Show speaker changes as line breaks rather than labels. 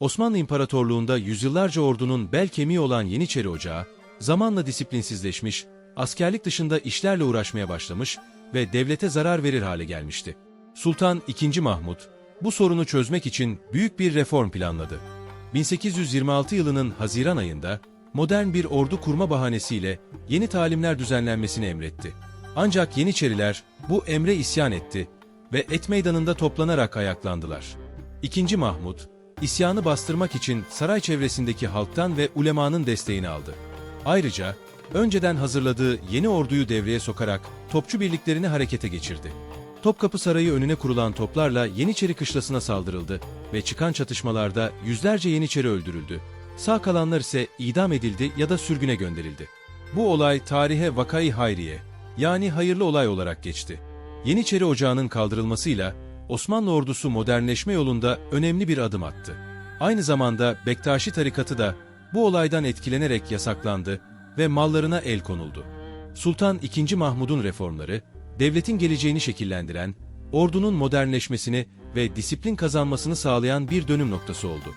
Osmanlı İmparatorluğu'nda yüzyıllarca ordunun bel kemiği olan Yeniçeri Ocağı, zamanla disiplinsizleşmiş, askerlik dışında işlerle uğraşmaya başlamış ve devlete zarar verir hale gelmişti. Sultan II. Mahmut, bu sorunu çözmek için büyük bir reform planladı. 1826 yılının Haziran ayında modern bir ordu kurma bahanesiyle yeni talimler düzenlenmesini emretti. Ancak Yeniçeriler bu emre isyan etti ve et meydanında toplanarak ayaklandılar. İkinci Mahmut, isyanı bastırmak için saray çevresindeki halktan ve ulemanın desteğini aldı. Ayrıca önceden hazırladığı yeni orduyu devreye sokarak topçu birliklerini harekete geçirdi. Topkapı Sarayı önüne kurulan toplarla Yeniçeri kışlasına saldırıldı ve çıkan çatışmalarda yüzlerce Yeniçeri öldürüldü. Sağ kalanlar ise idam edildi ya da sürgüne gönderildi. Bu olay tarihe Vakai Hayriye yani hayırlı olay olarak geçti. Yeniçeri Ocağı'nın kaldırılmasıyla Osmanlı ordusu modernleşme yolunda önemli bir adım attı. Aynı zamanda Bektaşi tarikatı da bu olaydan etkilenerek yasaklandı ve mallarına el konuldu. Sultan II. Mahmud'un reformları, devletin geleceğini şekillendiren, ordunun modernleşmesini ve disiplin kazanmasını sağlayan bir dönüm noktası oldu.